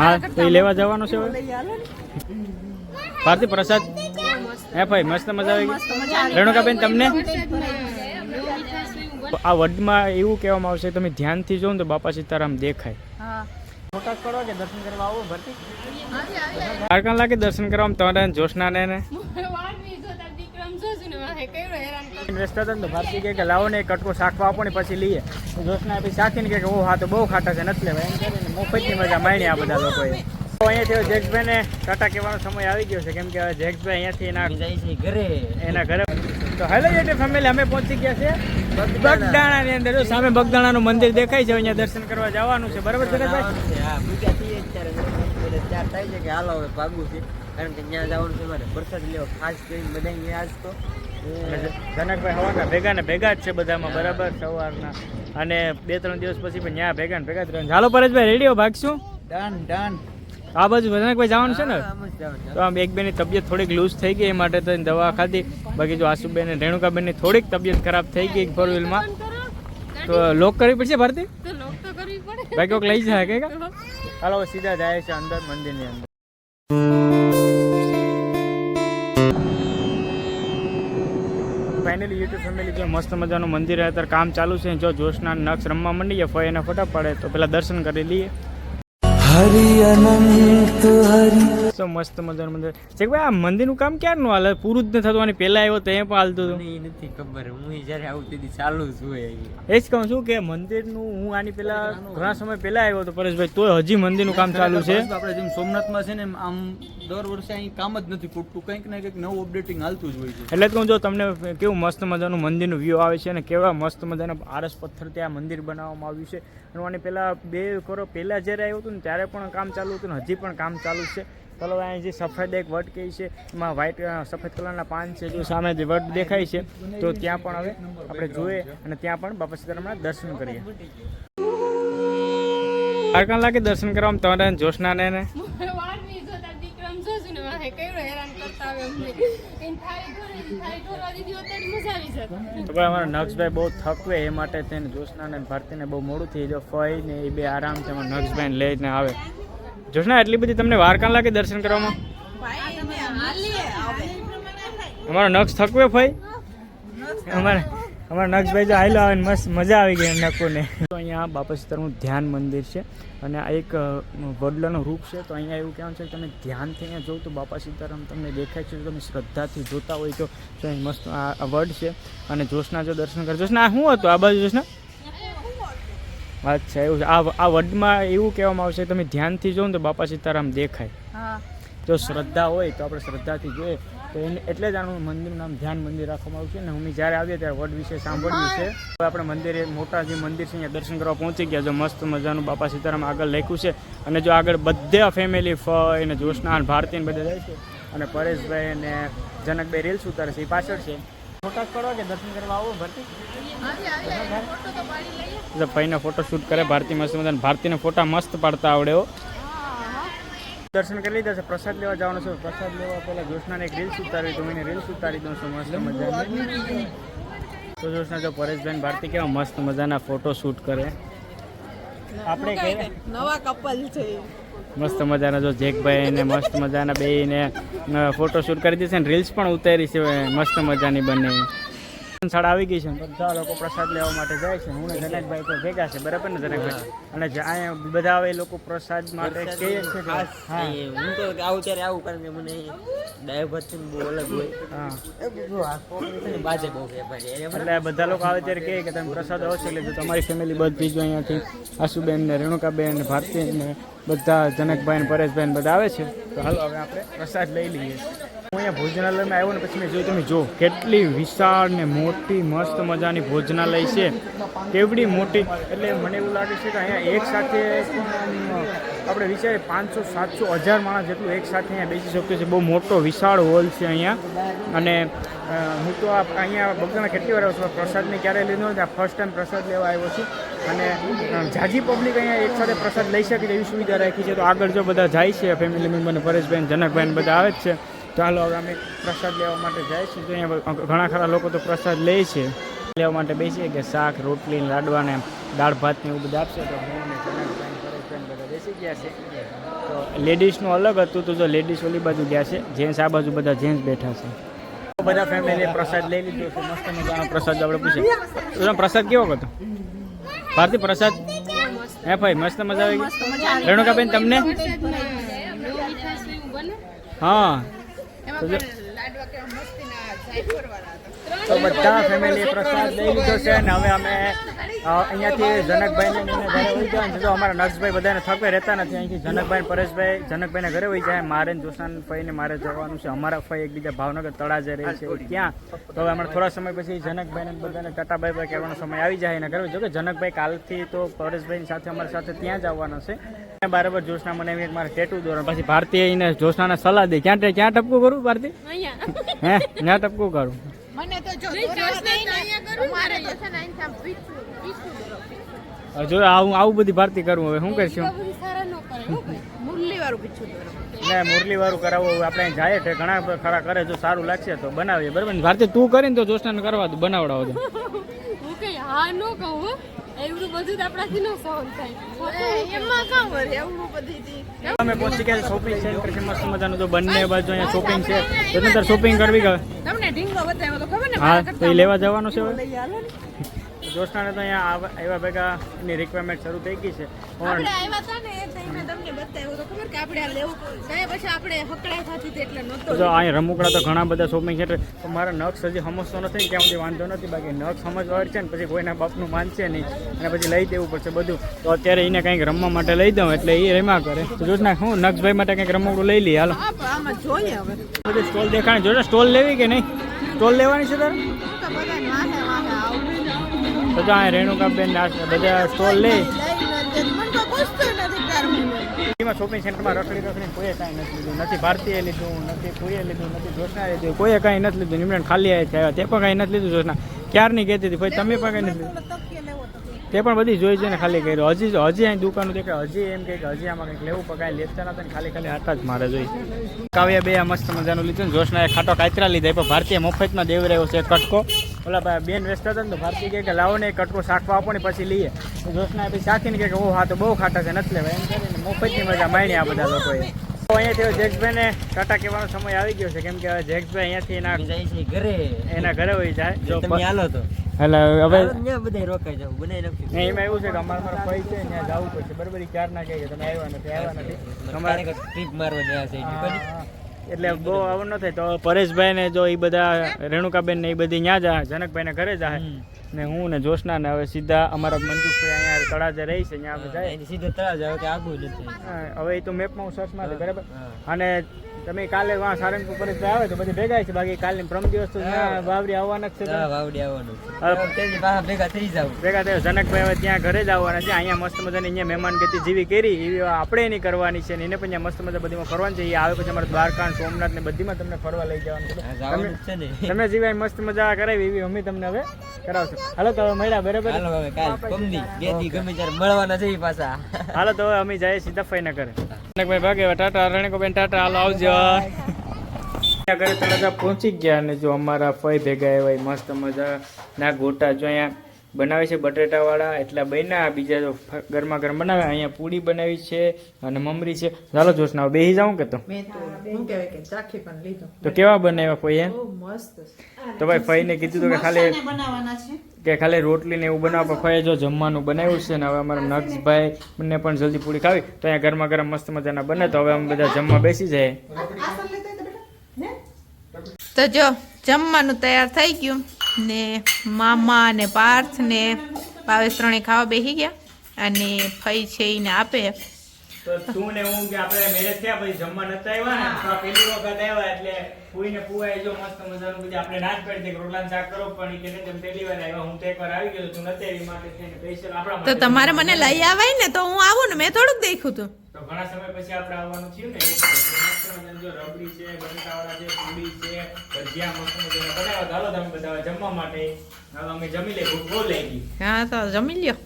હા તો એ લેવા જવાનો છે ભારતી પ્રસાદ. હે ભાઈ મસ્ત મજા આવી રેણુકાબેન તમને? આ વડમાં એવું કહેવામાં આવશે તમે ધ્યાનથી જોવો ને તો બાપા સીતારામ દેખાય. ફોટા કરવા કે દર્શન કરવા આવો ભરતી? લાગે દર્શન કરવા તમારે જોશના ને. ઇન્વેસ્ટર હતા ને તો ભારતી કહે કે લાવો ને કટકો શાકવા આપો ને પછી લઈએ. જોશના પછી શાકીને કહે કે ઓ હા તો બહુ ખાટા છે નથી લેવા એમ કરીને મફતની મજા માણી આ બધા લોકોએ. તો અહીંયાથી હવે જેક્સભાઈને ટાટા કહેવાનો સમય આવી ગયો છે કેમ કે હવે જેક્સભાઈ અહીંયાથી એના જાય છે ઘરે. એના ઘરે તો હેલો એટલે ફેમિલી અમે પહોંચી ગયા છે બગદાણાની અંદર. સામે સામે બગદાણાનું મંદિર દેખાય છે અહીંયા દર્શન કરવા જવાનું છે. બરાબર છે ને ભાઈ હા પૂજા થઈ અત્યારે થાય છે કે હાલો હવે ભાગવું છે. કારણ કે ત્યાં જવાનું છે મારે પ્રસાદ લેવો. ખાસ કરીને બધા અહીંયા આજ તો. જનકભાઈ હવાના ભેગા ને ભેગા જ છે બધામાં બરાબર સવારના. અને બે ત્રણ દિવસ પછી પણ ત્યાં ભેગા ને ભેગા જ રહે હાલો પરેશભાઈ રેડિયો ભાગશું? Done done. આ બાજુ જનકભાઈ જવાનું છે ને? આમ તો આમ એક બેની તબિયત થોડીક લૂઝ થઈ ગઈ એ માટે તો દવા ખાધી. બાકી જો આશુબેન અને રેણુકાબેનની થોડીક તબિયત ખરાબ થઈ ગઈ ફોર વ્હીલમાં તો લોક કરવી પડશે ભારતી? ભાઈ કોઈક લઈ જાય કે હાલો સીધા જાય છે અંદર મંદિરની અંદર. ફાઇનલી યુટ્યુબ ફેમિલી જે મસ્ત મજાનું મંદિર અત્યારે કામ ચાલુ છે. જો જોશના નક્ષ રમવા માંડીએ, ફઈ એને ફોટા પડે, તો પેલા દર્શન કરી લઈએ. હરિ અનંત હરિ તો મસ્ત મજાનું મંદિર. છે ભાઈ આ મંદિરનું કામ ક્યારનું હાલે? પૂરું જ ન થતું અને પહેલા આવ્યો તો એ પણ હાલતું હતું. એ નથી ખબર. હું જ્યારે આવું તેથી ચાલુ છું હોય એ જ કહું છું કે મંદિરનું હું આની પેલા ઘણા સમય પહેલા આવ્યો હતો પરેશભાઈ તોય હજી મંદિરનું કામ ચાલુ છે. આપણે જેમ સોમનાથમાં છે ને આમ દર વર્ષે અહીં કામ જ નથી ખૂટતું. કંઈક ને કંઈક નવું અપડેટિંગ હાલતું જ હોય છે. એટલે કહું જો તમને કેવું મસ્ત મજાનું મંદિરનું વ્યૂ આવે છે અને કેવા મસ્ત મજાના આરસ પથ્થરથી આ મંદિર બનાવવામાં આવ્યું છે. અને પહેલાં બે કરો પહેલાં જ્યારે આવ્યું હતું ને ત્યારે પણ કામ ચાલુ હતું ને હજી પણ કામ ચાલુ છે. ચાલો અહીં જે સફેદ એક વટ કહે છે એમાં વ્હાઇટ સફેદ કલરના પાન છે જો સામે જે વટ દેખાય છે તો ત્યાં પણ હવે આપણે જોઈએ અને ત્યાં પણ બાપા સીતારામના દર્શન કરીએ. કારકણ લાગે દર્શન કરવામાં તમારે જોશનાને ને તો ભાઈ અમારા નક્ષભાઈ બહુ થકવે એ માટે તેને જોશના ને ભારતીને બહુ મોડું થઈ જો ફઈ ને એ બે આરામથી અમારા નક્ષભાઈ લઈને આવે. જોશના એટલી બધી તમને વાર કાં લાગે દર્શન કરવામાં? અમારો નક્ષ થકવે ફઈ? અમારે અમારા નક્ષભાઈ જો આવેલો આવે મસ્ત મજા આવી ગઈ નકોને. તો અહીંયા બાપા સીતારામનું ધ્યાન મંદિર છે અને આ એક વડલાનું રૂપ છે. તો અહીંયા એવું કહેવાનું છે કે તમે ધ્યાનથી અહીંયા જોવો તો બાપા સીતારામ તમને દેખાય છે. તમે શ્રદ્ધાથી જોતા હોય તો અહીં મસ્ત આ વડ છે. અને જોશના જો દર્શન કરે. જોશના આ શું હતું? આ બાજુ જોશના અચ્છા એવું છે. આ આ વડમાં એવું કહેવામાં આવશે તમે ધ્યાનથી જોવો તો બાપા સીતારામ દેખાય. જો શ્રદ્ધા હોય તો આપણે શ્રદ્ધાથી જોઈએ. તો એને એટલે જ આનું મંદિરનું નામ ધ્યાન મંદિર રાખવામાં આવ્યું છે. અને અમે જ્યારે આવીએ ત્યારે વડ વિશે સાંભળ્યું છે. હવે આપણે મંદિરે મોટા જે મંદિર છે અહીંયા દર્શન કરવા પહોંચી ગયા. જો મસ્ત મજાનું બાપા સીતારામ આગળ લખ્યું છે. અને જો આગળ બધા ફેમિલી ફય અને જોશના અને ભારતી બધા જાય છે. અને પરેશભાઈ અને જનકભાઈ રીલ્સ ઉતારે છે એ પાછળ છે. ફોટા કરવા કે દર્શન કરવા આવો ભારતી? ભાઈને ફોટો શૂટ કરે ભારતી મસ્ત મજાના. ભારતીને ફોટા મસ્ત પાડતા આવડે હો. દર્શન કરી લીધા છે પ્રસાદ લેવા જવાનું છે. પ્રસાદ લેવા પહેલા જોશનાને એક રીલ્સ ઉતારી તો મને રીલ્સ ઉતારી દઉં છું મસ્ત મજાની. તો જોશના જો પરેશભાઈ ભારતી કેવા મસ્ત મજાના ફોટો શૂટ કરે. આપણે નવા કપલ છે. મસ્ત મજાના જો જેકભાઈ ને મસ્ત મજાના બે ને ફોટો શૂટ કરી દીધી છે ને રીલ્સ પણ ઉતારી છે મસ્ત મજાની બંને શાળા આવી ગઈ છે. બધા લોકો પ્રસાદ લેવા માટે જાય છે. હું જનકભાઈ તો ભેગા છે. બરાબર ને જનકભાઈ? અને અહીંયા બધા આવે લોકો પ્રસાદ માટે કહે છે હા. તો આવું ત્યારે આવું કારણ કે મને ડાય ભાત છે ને બહુ અલગ હોય. હા. છે એટલે બધા લોકો આવે ત્યારે કહે કે તમે પ્રસાદ અવશ્ય એટલે તમારી ફેમિલી બધી જ અહીંયાથી આશુબેન ને રેણુકાબેન ને ભારતી ને બધા જનકભાઈ ને પરેશભાઈ ને બધા આવે છે. તો હાલો હવે આપણે પ્રસાદ લઈ લઈએ. અહીંયા ભોજનાલયમાં આવ્યો ને પછી મેં જોયું, તમે જો કેટલી વિશાળ ને મોટી, મસ્ત મજાની ભોજનાલય છે. કેવડી મોટી. એટલે મને એવું લાગે છે કે અહીંયા એક સાથે, આપણે વિચારીએ, પાંચસો, સાતસો, હજાર માણસ જેટલું એક સાથે અહીંયા બેસી શકીએ છીએ બહુ મોટો, વિશાળ હોલ છે અહીંયા. અને હું તો અહીંયા ભગવાન કેટલી વાર આવ્યો છું પ્રસાદને ક્યારેય લીધો નથી. આ ફર્સ્ટ ટાઈમ પ્રસાદ લેવા આવ્યો છું. અને જાજી પબ્લિક અહીંયા એક સાથે પ્રસાદ લઈ શકે એવી સુવિધા રાખી છે. તો આગળ જો બધા જાય છે ફેમિલી મેમ્બર પરેશભાઈ ને જનકભાઈ બધા આવે જ છે. તો હાલો હવે અમે પ્રસાદ લેવા માટે જાય છે. તો અહીંયા ઘણા ખરા લોકો તો પ્રસાદ લે છે. લેવા માટે બેસીએ કે શાક રોટલી લાડવા ને દાળ ભાત ને એવું બધું આપશે. તો હું બધા બેસી ગયા છે. લેડીઝનું અલગ હતું તો જો લેડીઝ ઓલી બાજુ ગયા છે. જેન્ટ્સ આ બાજુ બધા જેન્ટ્સ બેઠા છે. બધા ફેમિલી પ્રસાદ લઈ લીધો છે. મસ્ત મજાનો પ્રસાદ આપણે પૂછીએ. તો પ્રસાદ કેવો હતો? ભારતી પ્રસાદ? હે ભાઈ મસ્ત મજા આવી ગઈ. રેણુકાબેન તમને? હા. તો જો- તો બધા ફેમિલી પ્રસાદ લઈ લીધો છે અને હવે અમે અહીંયાથી જનકભાઈને ઘરે વહી જાય જો અમારા નર્સભાઈ બધાને થકે રહેતા નથી. અહીંથી જનકભાઈ પરેશભાઈ જનકભાઈને ઘરે વહી જાય. મારે જોશાન ફઈને મારે જવાનું છે. અમારા ફઈ એકબીજા ભાવનગર તળાજે રહે છે. ક્યાં? ત્યાં તો હવે હમણાં થોડા સમય પછી જનકભાઈને બધાને ટાટાભાઈ બાય કહેવાનો સમય આવી જાય અને ઘરે. જો કે જનકભાઈ કાલથી તો પરેશભાઈની સાથે અમારી સાથે ત્યાં જ આવવાના છે. બરાબર જોશના મને એક મારે ટેટુ દોરણ પછી ભારતીય એને જોશનાને સલાહ દે. ક્યાં ક્યાં ટપકું કરું ભારતી? હે? ક્યાં ટપકું કરું. જો તો આવું આવું બધી ભારતી કરવું હવે શું કરશું? ના મુરલી વાળું કરાવવું હોય આપણે જાય છે ઘણા ખરા કરે જો સારું લાગશે તો બનાવીએ બરાબર? ને ભારતી તું કરીને તો જોશનાને કરવા બનાવડાવો દે હું કઈ હા ન કહું હો. એવડું બધું આપણાથી ન સહન થાય. એમાં કામ વળે, એવડું બધી અમે પહોંચી ગયા શોપિંગ સેન્ટર છે મસ્ત મજાનું તો બંને બાજુ અહીંયા શોપિંગ છે. તો શોપિંગ કરવી ગયો. તમને ઢીંગલો બતાવ્યો તો ખબર ને હા તો એ લેવા જવાનું છે હવે? લઈ હાલો ને. જોશનાને તો અહીંયા આવ- આવ્યા ભેગા એની રિક્વાયરમેન્ટ શરૂ થઈ ગઈ છે. પણ આપણે આવ્યા હતા ને એ ટાઈમે તમને બતાવ્યું તો ખબર કે આપણે આ લેવું? ગયા પછી આપણે હકડાઈ થતી હતી એટલે નહોતો. જો અહીંયા રમકડા તો ઘણા બધા શોપિંગ સેન્ટર તો મારા નખ હજી સમજતો નથી ત્યાં સુધી વાંધો નથી. બાકી નખ સમજવા છે ને પછી કોઈના બાપનું માનશે નહીં. અને પછી લઈ દેવું પડશે બધું. તો અત્યારે એને કંઈક રમવા માટે લઈ દઉં એટલે એ રમ્યા કરે. તો જોશના હું નક્ષભાઈ માટે કંઈક રમકડું લઈ લઈએ હાલો. જોઈએ હવે. બધી સ્ટોલ દેખાણી જોશે સ્ટોલ લેવી કે નહીં? સ્ટોલ લેવાની છે તારે? તો જો અહીંયા રેણુકાબેન આ બધા સ્ટોલ લે એમાં શોપિંગ સેન્ટરમાં રખડી રખડીને કોઈએ કાંઈ નથી લીધું. નથી ભારતીય લીધું, નથી કોઈએ લીધું, નથી જોશનાએ લીધું. કોઈએ કાંઈ નથી લીધું. નિમણ ખાલી આવ્યા તે પણ કાંઈ નથી લીધું જોશના. ક્યારની કહેતી હતી? ભાઈ, તમે પણ કાંઈ નથી તો પણ બધી જોઈ જોઈને ખાલી કર્યું. હજી હજી અહીં દુકાનો દેખાય. હજી એમ કે હજી આમાં કંઈક લેવું પણ લેતા નતા ને ખાલી ખાલી આટા જ મારે જોઈ. કાવ્યા બે મસ્ત મજાનું લીધું ને જોશનાએ ખાટો કાચરા લીધા. પણ ભારતીય મફતમાં દેવરાયો છે કટકો. ઓલા ભાઈ બેન વેસ્ટ હતા ને તો ભારતી કહે કે લાવો ને કટકો શાકવા આપો ને પછી લઈએ. જોશના પછી શાકીને કહે કે ઓ હા તો બહુ ખાટા છે નથી લેવા એમ કરીને મફતની મજા માણી આ બધા લોકોએ. તો અહીંયાથી હવે જેક્સભાઈને ટાટા કહેવાનો સમય આવી ગયો છે કેમ કે હવે જેક્સભાઈ અહીંયાથી એના જાય છે ઘરે. એના ઘરે હોય જાય. જો તમે હાલો તો. એટલે હવે ત્યાં બધા રોકાઈ જાવ બનાવી નાખ્યું ને એમાં એવું છે કે અમારા મારા ભાઈ છે ત્યાં જવું પડશે. બરાબર ઈ ક્યારના કહે કે તમે આવ્યા નથી આવ્યા નથી. અમારે ટ્રીપ મારવા ગયા છે. એટલે બહુ આવું ન થાય. તો પરેશભાઈ ને જો એ બધા રેણુકાબેન ને એ બધી ત્યાં જાય જનકભાઈ ને ઘરે જાય ને હું ને જોશના ને હવે સીધા અમારા મંજુભાઈ અહીંયા તળાજે રહી છે ત્યાં જાય સીધા તળાવ જાવ કે આગું નથી. હવે એ તો મેપમાં હું સર્ચ મારે બરાબર? અને તમે કાલે વા સારંગપુર પરેશભાઈ આવે તો બધી ભેગા છે. બાકી કાલે પ્રમ દિવસ તો વાવડી આવવાના જ છે હા, વાવડી આવવાનું. છે તેની પાસે ભેગા થઈ જાવ ભેગા થયો જનકભાઈ હવે ત્યાં ઘરે જ આવવાના છે. અહીંયા મસ્ત મજાની અહીંયા મહેમાન ગતિ જેવી કરી. એવી આપણે એની કરવાની છે ને એને પણ મસ્ત મજા બધીમાં ફરવાનું છે. એ આવે પછી અમારે દ્વારકા સોમનાથ ને બધીમાં તમને ફરવા લઈ જવાનું છે. તમે જીવાય મસ્ત મજા કરાવી એવી અમે તમને હવે કરાવશું. હાલો તો હવે મળ્યા બરાબર? હાલો હવે કાલ પમદી બે દી ગમે ત્યારે મળવાના છે પાછા. હાલો તો હવે અમે જઈએ સીધા ફઈને કરે જનકભાઈ ભાગે ટાટા ટાટા રણકોબેન ટાટા હાલો આવજો. તરત પહોંચી ગયા અને જો અમારા ફય ભેગા એવા મસ્ત મજા ના ગોટા જો અહીંયા બનાવે છે બટેટાવાળા એટલા બન્યા બીજા જો ગરમા ગરમ બનાવે અહીંયા પૂરી બનાવી છે અને મમરી છે. ચાલો જોશ ના બેસી જાઉં કે તો? તો શું કહેવાય કે ચાખી પણ લીધો. તો કેવા બનાવ્યા ફઈ એમ? બહુ મસ્ત છે. તો ભાઈ ફઈને કીધું હતું કે ખાલી કે ખાલી રોટલી ને એવું બનાવવા પણ ફઈએ જો જમવાનું બનાવ્યું છે ને હવે અમારા નક્ષભાઈ બંને પણ જલ્દી પૂરી ખાવી. તો અહીંયા ગરમા ગરમ મસ્ત મજાના બને તો હવે અમે બધા જમવા બેસી જાય. તો જો જમવાનું તૈયાર થઈ ગયું. ને મામા ને પાર્થ ને ભાવેશ ત્રણે ખાવા બેસી ગયા અને ફઈ છે એને આપે. તો તું ને હું કે આપણે મેરેજ થયા પછી જમવા નતા આવ્યા ને? તો પહેલી વખત આવ્યા એટલે ફૂઈ ને ફુવાએ જો મસ્ત મજાનું બધી. આપણે નાચ પાડી દે કે રોટલા શાક કરો પણ કે નહીં, તમે પહેલી વાર આવ્યા હું તો એકવાર આવી ગયો તું નથી આવી માટે થઈને સ્પેશિયલ આપણા તો તમારે મને લઈ આવાય ને તો હું આવું ને મેં થોડુંક દેખ્યું હતું તો ઘણા સમય પછી આપણે આવવાનું થયું ને મસ્ત મજાનું જો રબડી છે બટેટાવાળા છે પૂરી છે ભજીયા મસ્ત મજાના બનાવ્યા. હાલો તમે બધા જમવા માટે ચાલો અમે જમી લઈએ ભૂખ બહુ લાગી. હા તો જમી લ્યો.